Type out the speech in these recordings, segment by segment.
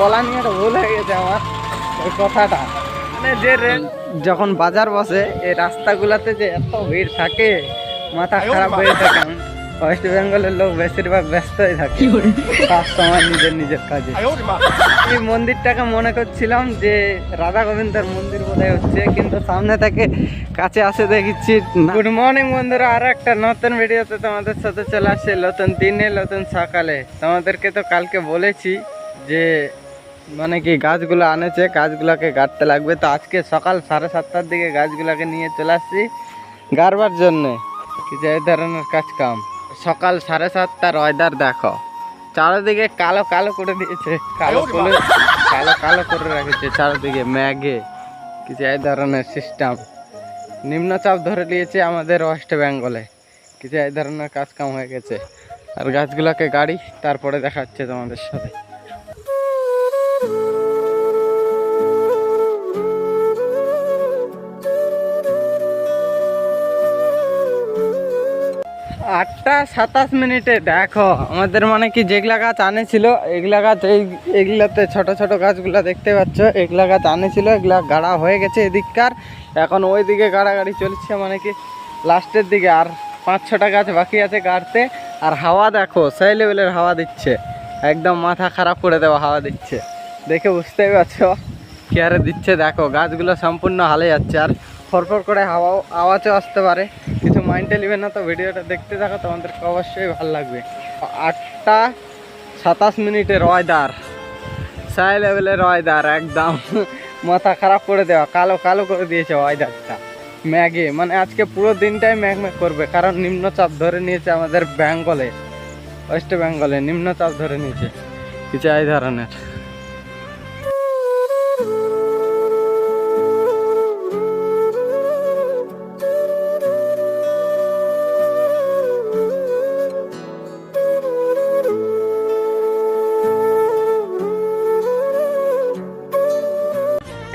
বলা নিয়ে একটা ভুল হয়ে গেছে আমার ওই কথাটা। মানে যে যখন বাজার বসে এই রাস্তাগুলোতে যে এত ভিড় থাকে মাথা খারাপ হয়ে থাকে ওয়েস্ট বেঙ্গলের লোক বেশিরভাগ ব্যস্তই থাকে। সব সময় নিজের নিজের কাজে। এই মন্দিরটাকে মনে করছিলাম যে রাধা গোবিন্দের মন্দির বোধহয় হচ্ছে কিন্তু সামনে থেকে কাছে আসে দেখছি গুড মর্নিং বন্ধুরা আর একটা নতুন ভিডিওতে তোমাদের সাথে চলে আসছে। নতুন দিনে নতুন সকালে। তোমাদেরকে তো কালকে বলেছি যে মানে কি গাছগুলো আনেছে গাছগুলোকে গাড়তে লাগবে। তো আজকে সকাল সাড়ে সাতটার দিকে গাছগুলোকে নিয়ে চলে আসছি গাড়বার জন্যে। কিছু এই ধরনের কাজ কাম সকাল সাড়ে সাতটার ওয়েদার দেখো। চারিদিকে কালো কালো করে দিয়েছে। কালো করে কালো কালো করে রেখেছে চারিদিকে ম্যাগে। কিছু এই ধরনের সিস্টেম নিম্নচাপ ধরে নিয়েছে আমাদের ওয়েস্ট বেঙ্গলে কিছু এই ধরনের কাজ কাম হয়ে গেছে। আর গাছগুলোকে গাড়ি তারপরে দেখাচ্ছে তোমাদের সাথে। আটটা সাতাশ মিনিটে, দেখো, আমাদের মানে কি যেগুলা গাছ আনেছিল, এগুলা গাছ এই, এগুলাতে ছোট ছোট গাছগুলো দেখতে পাচ্ছ, এগুলা গাছ আনেছিল, এগুলা গাড়া হয়ে গেছে এদিককার। এখন ওই দিকে গাড়াগাড়ি চলছে মানে কি, লাস্টের দিকে, আর পাঁচ ছটা গাছ বাকি আছে গাড়তে, আর হাওয়া দেখো, সেই লেভেলের হাওয়া দিচ্ছে। একদম মাথা খারাপ করে দেওয়া হাওয়া দিচ্ছে। দেখে বুঝতেই পারছ? কি আরে দিচ্ছে, দেখো, গাছগুলো সম্পূর্ণ হালে যাচ্ছে। আর ফরফর করে হাওয়া, আওয়াজও আসতে পারে। কিছু মাইন্ডে নেবে না তো, ভিডিওটা দেখতে থাকো তোমাদেরকে অবশ্যই ভালো লাগবে। আটটা সাতাশ মিনিটের ওয়েদার সাই লেভেলের ওয়েদার একদম। মাথা খারাপ করে দেওয়া, কালো কালো করে দিয়েছে ওয়েদারটা ম্যাগে মানে আজকে পুরো দিনটাই ম্যাগ ম্যাগ করবে, কারণ নিম্নচাপ ধরে নিয়েছে আমাদের বেঙ্গলে ওয়েস্ট বেঙ্গলে নিম্নচাপ ধরে নিয়েছে। কিছু এই ধরনের।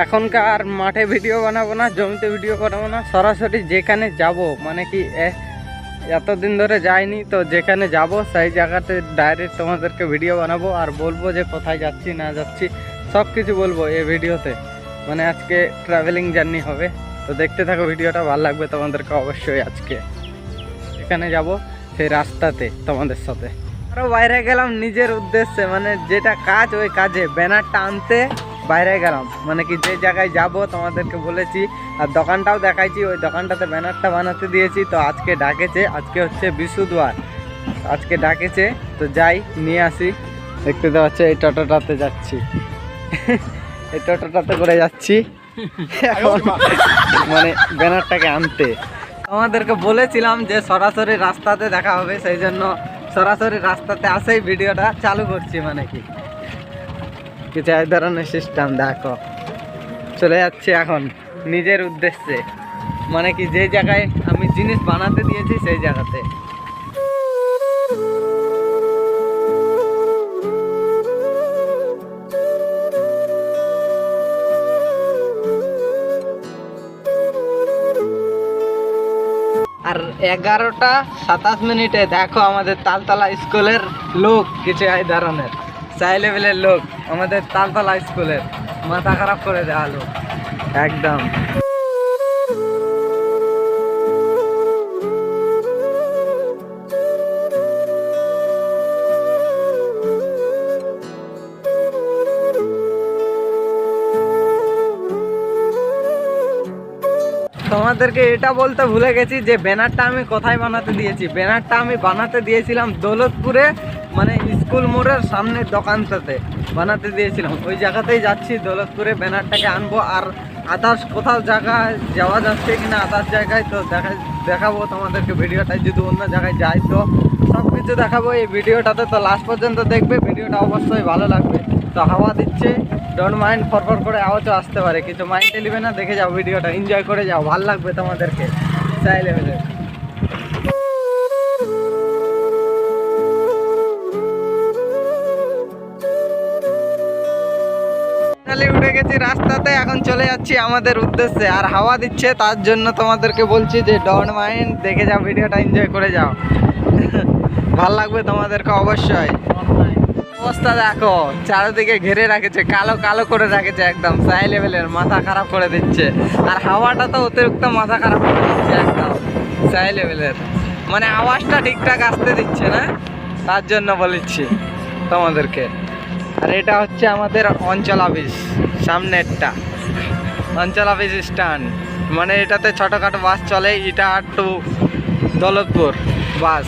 এখনকার মাঠে ভিডিও বানাবো না, জমিতে ভিডিও বানাবো না, সরাসরি যেখানে যাব মানে কি এতদিন ধরে যাইনি, তো যেখানে যাব, সেই জায়গাতে ডাইরেক্ট তোমাদেরকে ভিডিও বানাবো, আর বলব যে কোথায় যাচ্ছি, না যাচ্ছি সব কিছু বলব এই ভিডিওতে মানে আজকে ট্রাভেলিং জার্নি হবে। তো দেখতে থাকো ভিডিওটা ভালো লাগবে তোমাদেরকে অবশ্যই আজকে। এখানে যাব, সেই রাস্তাতে তোমাদের সাথে। আরও বাইরে গেলাম নিজের উদ্দেশ্যে মানে যেটা কাজ, ওই কাজে। ব্যানারটা আনতে বাইরে গেলাম। মানে কি যে জায়গায় যাব তোমাদেরকে বলেছি, আর দোকানটাও দেখাইছি, ওই দোকানটাতে ব্যানারটা বানাতে দিয়েছি, তো আজকে ডাকেছে, আজকে হচ্ছে বিশুদ্ধবার আজকে ডাকেছে, তো যাই, নিয়ে আসি। দেখতে তো পাচ্ছ, এই টোটোটাতে যাচ্ছি। এই টোটোটাতে করে যাচ্ছি। মানে ব্যানারটাকে আনতে। আমাদেরকে বলেছিলাম যে সরাসরি রাস্তাতে দেখা হবে, সেই জন্য সরাসরি রাস্তাতে আসেই ভিডিওটা চালু করছি মানে কি। কিছু এই ধরনের সিস্টেম দেখো। চলে যাচ্ছে এখন, নিজের উদ্দেশ্যে। মানে কি, যে জায়গায় আমি জিনিস বানাতে দিয়েছি, সেই জায়গাতে। আর এগারোটা সাতাশ মিনিটে দেখো আমাদের তালতলা স্কুলের লোক, কিছু এই ধরনের। সাই লেভেলের লোক। আমাদের তালতলা স্কুলের মাথা খারাপ করে দেওয়া লোক একদম। তোমাদেরকে এটা বলতে ভুলে গেছি যে ব্যানারটা আমি কোথায় বানাতে দিয়েছি। ব্যানারটা আমি বানাতে দিয়েছিলাম দৌলতপুরে মানে স্কুল মোড়ের সামনের দোকানটাতে। বানাতে দিয়েছিলাম। ওই জায়গাতেই যাচ্ছি, দৌলতপুরে ব্যানারটাকে আনব। আর আদার্স কোথাও জায়গায় যাওয়া যাচ্ছে কিনা আদার্স জায়গায়, তো দেখা, দেখাবো তোমাদেরকে ভিডিওটা যদি অন্য জায়গায় যাই, তো সব কিছু দেখাবো। এই ভিডিওটাতে তো লাস্ট পর্যন্ত দেখবে, ভিডিওটা অবশ্যই ভালো লাগবে। তো হাওয়া দিচ্ছে ডোন্ট মাইন্ড ফরফর করে আওয়াজও আসতে পারে। কিছু মাইন্ডে নেবে না, দেখে যাও ভিডিওটা। এনজয় করে যাও, ভালো লাগবে তোমাদেরকে। চাই ফাইনালি উঠে গেছি রাস্তাতে, এখন চলে যাচ্ছি আমাদের উদ্দেশ্যে। আর হাওয়া দিচ্ছে, তার জন্য তোমাদেরকে বলছি যে ডন মাইন্ড দেখে যাও, ভিডিওটা এনজয় করে যাও। ভালো লাগবে তোমাদেরকে অবশ্যই। অবস্থা দেখো, চারিদিকে ঘিরে রাখেছে, কালো কালো করে রাখেছে একদম সাই লেভেলের মাথা খারাপ করে দিচ্ছে। আর হাওয়াটা তো অতিরিক্ত মাথা খারাপ করে দিচ্ছে একদম সাই লেভেলের মানে আওয়াজটা ঠিকঠাক আসতে দিচ্ছে না, তার জন্য বলেছি তোমাদেরকে। আর এটা হচ্ছে আমাদের অঞ্চল অফিস, সামনেরটা। অঞ্চল অফিস স্ট্যান্ড। মানে এটাতে ছোটোখাটো বাস চলে, এটা টু দৌলতপুর বাস।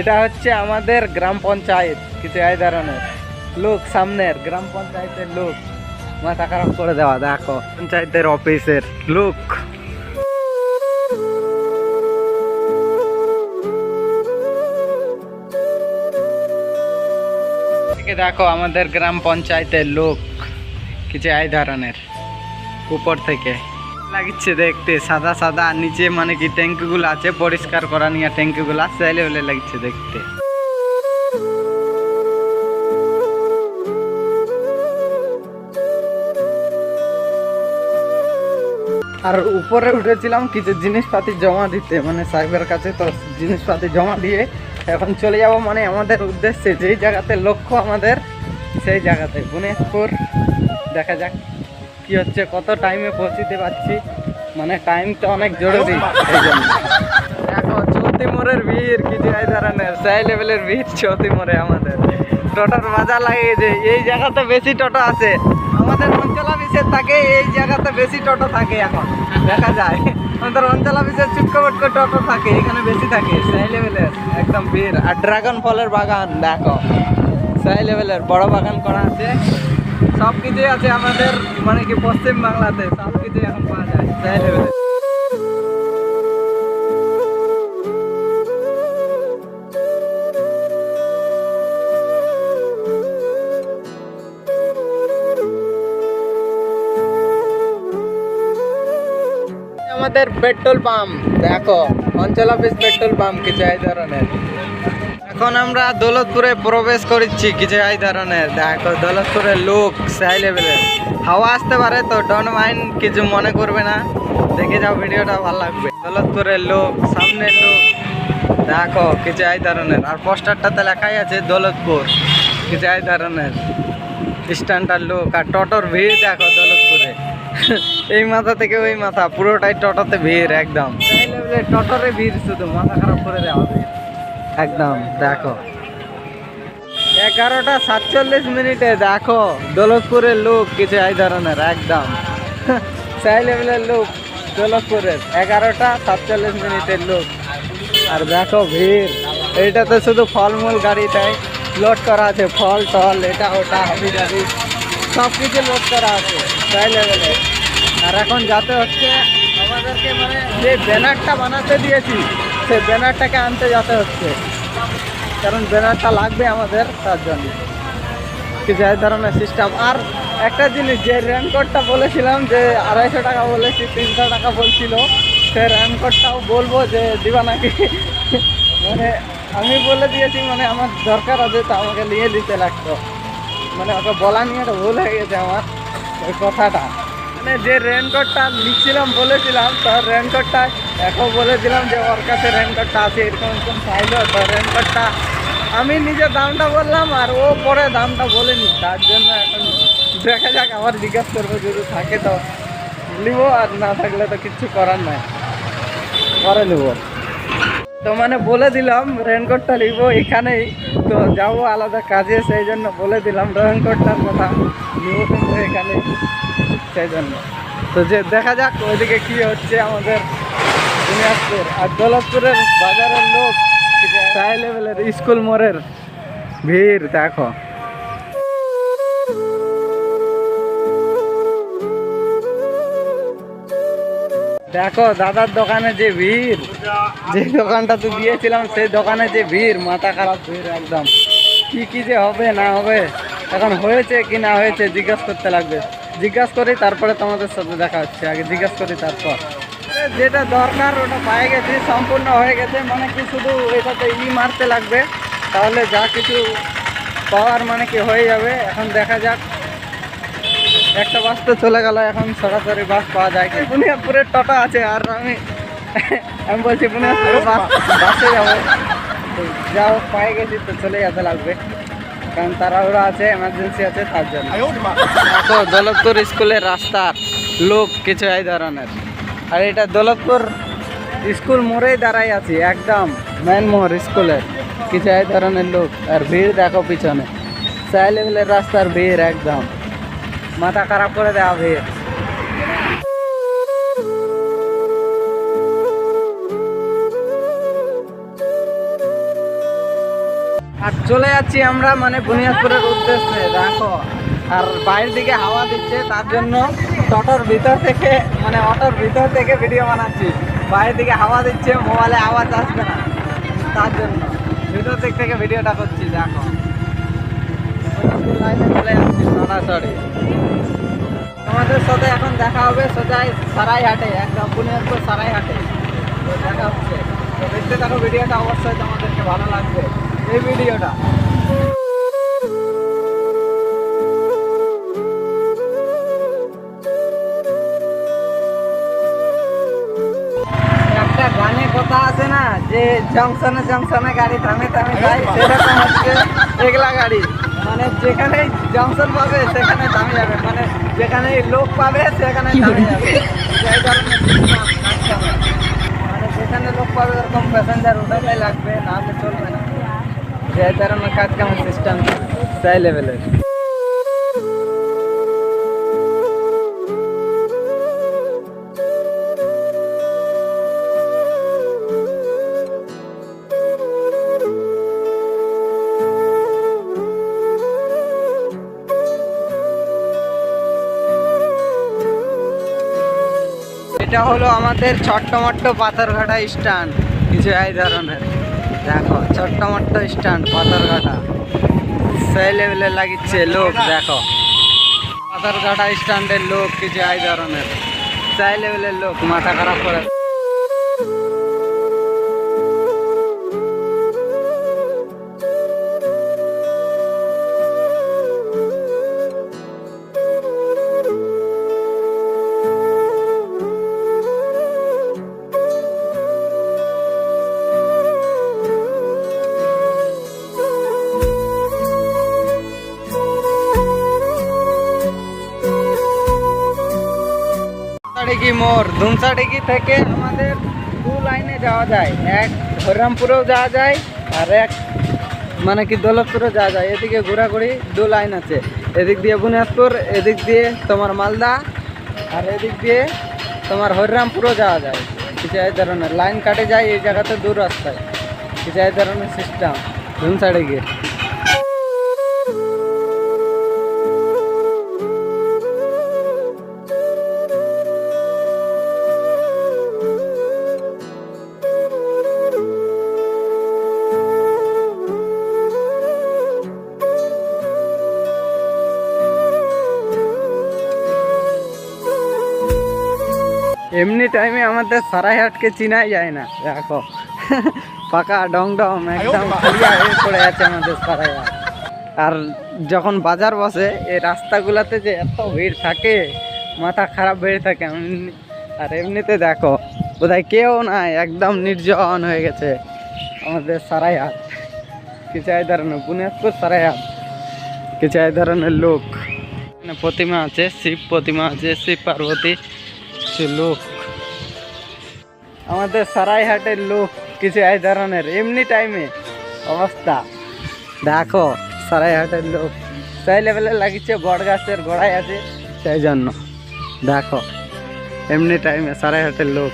এটা হচ্ছে আমাদের গ্রাম পঞ্চায়েত, কিছু এই ধরনের লোক, সামনের গ্রাম পঞ্চায়েতের লোক। মাথা খারাপ করে দেওয়া, দেখো। পঞ্চায়েতের অফিসের লোক দেখো আমাদের গ্রাম পঞ্চায়েতের লোক কিছু এই ধরনের উপর থেকে। লাগিচ্ছে দেখতে, সাদা সাদা নিচে মানে কি ট্যাঙ্কিগুলো আছে, পরিষ্কার করা নিয়ে ট্যাঙ্কিগুলো বলে লাগছে দেখতে। আর উপরে উঠেছিলাম কিছু জিনিসপাতি জমা দিতে মানে সাহেবের কাছে তো জিনিসপাতি জমা দিয়ে এখন চলে যাব মানে আমাদের উদ্দেশ্যে, যেই জায়গাতে লক্ষ্য আমাদের, সেই জায়গাতে। বুনেশপুর দেখা যাক কি হচ্ছে, কত টাইমে পৌঁছিতে পারছি মানে টাইম তো অনেক জরুরি। দেখো, চৌতি মোড়ের ভিড় কিছু এই ধরনের সেই লেভেলের ভিড় চৌতি মোড়ে আমাদের। টোটোর মজা লাগিয়েছে এই জায়গাতে বেশি টোটো আছে। আমাদের অঞ্চল অফিসের থাকে, এই জায়গাতে বেশি টোটো থাকে এখন, দেখা যায়। আমাদের অঞ্চল অফিসের চুটকো টোটো থাকে, এখানে বেশি থাকে, সেই লেভেলের, একদম ভিড়। আর ড্রাগন ফলের বাগান, দেখো, সেই লেভেলের, বড় বাগান করা আছে। সব কিছুই আছে আমাদের মানে কি পশ্চিম বাংলাতে সব কিছুই এখন পাওয়া যায়, সেই লেভেলের। আমাদের পেট্রোল পাম্প। দেখো, অঞ্চল অফিস পেট্রোল পাম্প, কিছু এই ধরনের এখন আমরা দৌলতপুরে প্রবেশ করছি কিছু এই ধরনের দেখো, দৌলতপুরের লোক, সাই লেভেলের। হাওয়া আসতে পারে তো ডন মাইন্ড কিছু মনে করবে না। দেখে যাও, ভিডিওটা ভালো লাগবে। দৌলতপুরের লোক, সামনের লোক। দেখো, কিছু এই ধরনের আর পোস্টারটাতে লেখাই আছে, দৌলতপুর। কিছু এই ধরনের স্ট্যান্ডার লোক। আর টোটোর ভিড়, দেখো এই মাথা থেকে ওই মাথা, পুরোটাই টোটোতে ভিড়, একদম। লেভেলে ভিড় শুধু, মাথা খারাপ করে দেওয়া ভিড় একদম, দেখো। এগারোটা সাতচল্লিশ মিনিটে, দেখো, দৌলতপুরের লোক কিছু এই ধরনের, একদম। সেই লেভেলের লোক, দৌলতপুরের, এগারোটা সাতচল্লিশ মিনিটের লোক। আর দেখো ভিড় এইটাতে শুধু ফলমূল গাড়িটাই লোড করা আছে, ফল, টল, এটা, ওটা হাবি জাবি সব কিছু লোড করা আছে তাই লেভেলে আর এখন যাতে হচ্ছে আমাদেরকে মানে যে ব্যানারটা বানাতে দিয়েছি, সেই ব্যানারটাকে আনতে যেতে হচ্ছে। কারণ ব্যানারটা লাগবে আমাদের, তার জন্য। কিছু এই ধরনের সিস্টেম আর একটা জিনিস, যে র্যানকোটটা বলেছিলাম যে আড়াইশো টাকা বলেছি, তিনশো টাকা বলছিল, সেই র্যানকোটটাও বলব যে দিবা নাকি? মানে আমি বলে দিয়েছি মানে আমার দরকার আছে, তো আমাকে নিয়ে দিতে লাগতো। মানে ওকে বলা নিয়ে ভুল হয়ে গেছে আমার, ওই কথাটা। মানে যে রেনকোটটা লিখছিলাম, বলেছিলাম তো রেনকোটটা এখন বলেছিলাম যে ওর কাছে রেনকোটটা আছে, এরকম এরকম চাইলো তো রেনকোটটা আমি নিজে দামটা বললাম আর ও পরে দামটা বলেনি। তার জন্য এখন দেখা যাক, আবার জিজ্ঞাসা করব যদি থাকে তো নিব, আর না থাকলে তো কিচ্ছু করার নাই। পরে নেব। তো মানে বলে দিলাম রেনকোটটা নিব এখানেই। তো যাব আলাদা কাজে, সেই জন্য বলে দিলাম রেনকোটটার কথা। নিব কিন্তু এখানে সেই জন্য। তো যে দেখা যাক ওইদিকে কি হচ্ছে আমাদের দিনাজপুর। আর দৌলতপুরের বাজারের লোক হাই লেভেলের স্কুল মোড়ের ভিড়, দেখো। দেখো, দাদার দোকানে যে ভিড়, যে দোকানটা তো দিয়েছিলাম, সেই দোকানে যে ভিড়, মাথা খারাপ ভিড় একদম। কি কি যে হবে, না হবে, এখন হয়েছে কি না হয়েছে জিজ্ঞাস করতে লাগবে। জিজ্ঞাস করি, তারপরে তোমাদের সাথে দেখা হচ্ছে। আগে জিজ্ঞাস করি, তারপর। যেটা দরকার, ওটা পায়ে গেছি, সম্পূর্ণ হয়ে গেছে মানে কি শুধু এটাতে ই মারতে লাগবে। তাহলে যা কিছু পাওয়ার মানে কি হয়ে যাবে, এখন দেখা যাক। একটা বাস তো চলে গেল, এখন সরাসরি বাস পাওয়া যায় কি? বুনিয়াদপুরের টোটো আছে, আর আমি আমি বলছি বুনিয়াদপুরের বাস, বাসে যাব। তো যা হোক পায়ে গেছি, তো চলে যেতে লাগবে। কারণ তাড়াহুড়ো আছে এমার্জেন্সি আছে তার জন্য। দেখো দৌলতপুর স্কুলের রাস্তার লোক কিছু এই ধরনের। আর এটা দৌলতপুর স্কুল মোড়েই দাঁড়াই আছি একদম মেন মোহর স্কুলের। কিছু এই ধরনের লোক আর ভিড় দেখো পিছনে। চাই লেভেলের রাস্তার ভিড় একদম। মাথা খারাপ করে দেওয়া ভিড়। আর চলে যাচ্ছি আমরা মানে বুনিয়াদপুরের উদ্দেশ্যে, দেখো। আর বাইরের দিকে হাওয়া দিচ্ছে, তার জন্য টোটোর ভিতর থেকে মানে অটোর ভিতর থেকে ভিডিও বানাচ্ছি। বাইরের দিকে হাওয়া দিচ্ছে মোবাইলে আওয়াজ আসবে না। তার জন্য ভিতর দিক থেকে ভিডিওটা করছি, দেখো। চলে যাচ্ছি সরাসরি তোমাদের সাথে এখন দেখা হবে সোজাই সারাইহাটে একদম বুনিয়াদপুর সারাইহাটে। তো দেখা হচ্ছে। দেখতে থাকো ভিডিওটা অবশ্যই তোমাদেরকে ভালো লাগবে। এই ভিডিওটা। একটা গানে কথা আছে না যে জংশনে জংশনে গাড়ি থামে থামে যায় সেরকম হচ্ছে এগুলা গাড়ি। মানে যেখানে জংশন পাবে সেখানে থামে যাবে। মানে যেখানে লোক পাবে সেখানে থামে যাবে। ধরনের হবে। মানে যেখানে লোক পাবে ওরকম প্যাসেঞ্জার উঠাটাই লাগবে নাহলে চলবে না। যে ধরনের কাজ কেমন সিস্টেম সেই লেভেলের এটা হলো আমাদের ছোট্টমট্ট পাথরঘাটা স্ট্যান্ড, কিছু এই ধরনের। দেখো, ছোট্ট মোট্ট স্ট্যান্ড, পাথরঘাটা। সেই লেভেলে লাগিচ্ছে লোক, দেখো। পাথরঘাটা স্ট্যান্ডের লোক কিছু এই ধরনের সেই লেভেলের লোক, মাথা খারাপ করে। ধুমসাডিগি মোড় ধুমসাডিগি থেকে আমাদের দু লাইনে যাওয়া যায়। এক হরিরামপুরেও যাওয়া যায় আর এক মানে কি দৌলতপুরেও যাওয়া যায়। এদিকে ঘোরাঘুরি দু লাইন আছে। এদিক দিয়ে বুনিয়াদপুর, এদিক দিয়ে তোমার মালদা আর এদিক দিয়ে তোমার হরিরামপুরও যাওয়া যায়। কিছু এই ধরনের। লাইন কাটে যায় এই জায়গাতে দূর রাস্তায়। কিছু এই ধরনের সিস্টেম ধুমসাডিগি এমনি টাইমে আমাদের সারাইহাটকে চিনাই যায় না। দেখো পাকা ডং ডং একদম হয়ে পড়ে আছে আমাদের সারাইহাট আর যখন বাজার বসে এই রাস্তাগুলোতে যে এত ভিড় থাকে মাথা খারাপ হয়ে থাকে এমনি- আর এমনিতে দেখো বোধহয় কেউ নাই একদম নির্জন হয়ে গেছে আমাদের সারাইহাট কিছু এই ধরনের বুনিয়াদপুর সারাইহাট কিছু এই ধরনের লোক। প্রতিমা আছে শিব প্রতিমা আছে শিব পার্বতী। কিছু লোক। আমাদের সারাইহাটের লোক কিছু এই ধরনের, এমনি টাইমে অবস্থা। দেখো, সারাইহাটের লোক। সেই লেভেলে লাগিচ্ছে বট গাছের গোড়ায় আছে, সেই জন্য। দেখো, এমনি টাইমে সারাইহাটের লোক।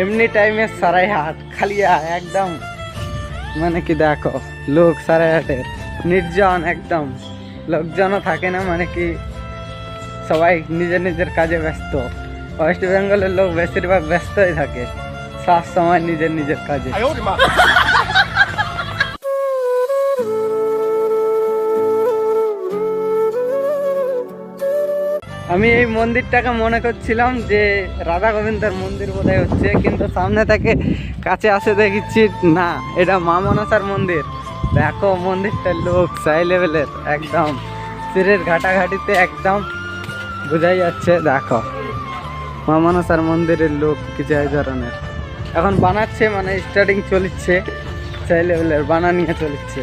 এমনি টাইমে সারাইহাট খালিয়া একদম। মানে কি দেখো, লোক সারাইহাটের, নির্জন একদম। লোকজনও থাকে না মানে কি সবাই নিজের নিজের কাজে ব্যস্ত। ওয়েস্ট বেঙ্গলের লোক বেশিরভাগ ব্যস্তই থাকে সব সময় নিজের নিজের কাজে। আমি এই মন্দিরটাকে মনে করছিলাম যে রাধা গোবিন্দের মন্দির বোধহয় হচ্ছে কিন্তু সামনে থেকে কাছে আসে দেখছি না এটা মা মনসার মন্দির। দেখো মন্দিরটার লোক, সাই লেভেলের একদম। সিরের ঘাটাঘাটিতে একদম বোঝাই যাচ্ছে, দেখো। মা মনসার মন্দিরের লোক কিছু এই ধরনের। এখন বানাচ্ছে মানে স্টার্টিং চলছে সাই লেভেলের বানা নিয়ে চলছে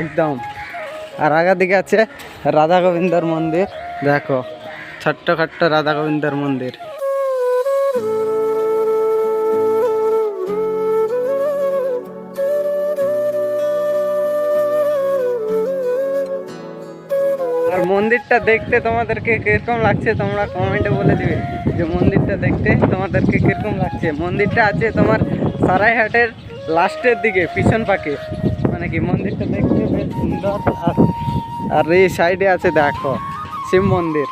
একদম। আর আগা দিকে আছে রাধা গোবিন্দর মন্দির, দেখো। ছোট্ট খাট্ট রাধা গোবিন্দর মন্দির। মন্দিরটা দেখতে তোমাদেরকে কীরকম লাগছে তোমরা কমেন্টে বলে দিবে। যে মন্দিরটা দেখতে তোমাদেরকে কীরকম লাগছে। মন্দিরটা আছে তোমার সারাইহাটের লাস্টের দিকে, পিছন পাকে। মানে কি মন্দিরটা দেখতে বেশ সুন্দর। আর এই সাইডে আছে দেখো, শিব মন্দির।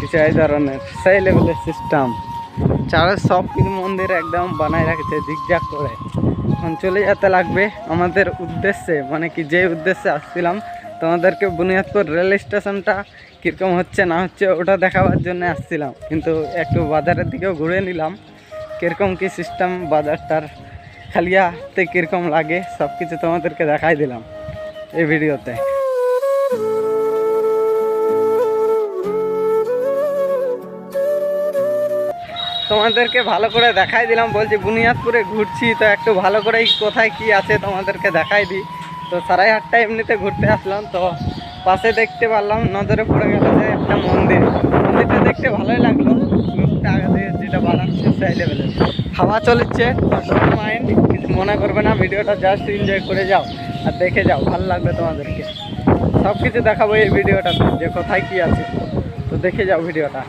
কিছু এই ধরনের। সেই লেভেলের সিস্টেম চারের সব কিছু মন্দির একদম বানায় রাখছে ঝিকঝাক করে। এখন চলে যেতে লাগবে আমাদের উদ্দেশ্যে। মানে কি যে উদ্দেশ্যে আসছিলাম তোমাদেরকে বুনিয়াদপুর রেল স্টেশনটা কীরকম হচ্ছে না হচ্ছে ওটা দেখাবার জন্য আসছিলাম। কিন্তু একটু বাজারের দিকেও ঘুরে নিলাম। কীরকম কী সিস্টেম বাজারটার খালিয়াতে কীরকম লাগে সব কিছু তোমাদেরকে দেখাই দিলাম এই ভিডিওতে। তোমাদেরকে ভালো করে দেখাই দিলাম, বলছি বুনিয়াদপুরে ঘুরছি, তো একটু ভালো করেই কোথায় কি আছে তোমাদেরকে দেখাই দিই। তো সারাইহাটটা এমনিতে ঘুরতে আসলাম, তো পাশে দেখতে পারলাম, নজরে পড়ে গেল যে একটা মন্দির। মন্দিরটা দেখতে ভালোই লাগল। যেটা বানাচ্ছে সেই লেভেলের হাওয়া চলেছে মাইন্ড কিছু মনে করবে না, ভিডিওটা জাস্ট এনজয় করে যাও আর দেখে যাও, ভালো লাগবে তোমাদেরকে। সব কিছু দেখাবো এই ভিডিওটাতে, যে কোথায় কি আছে। তো দেখে যাও ভিডিওটা।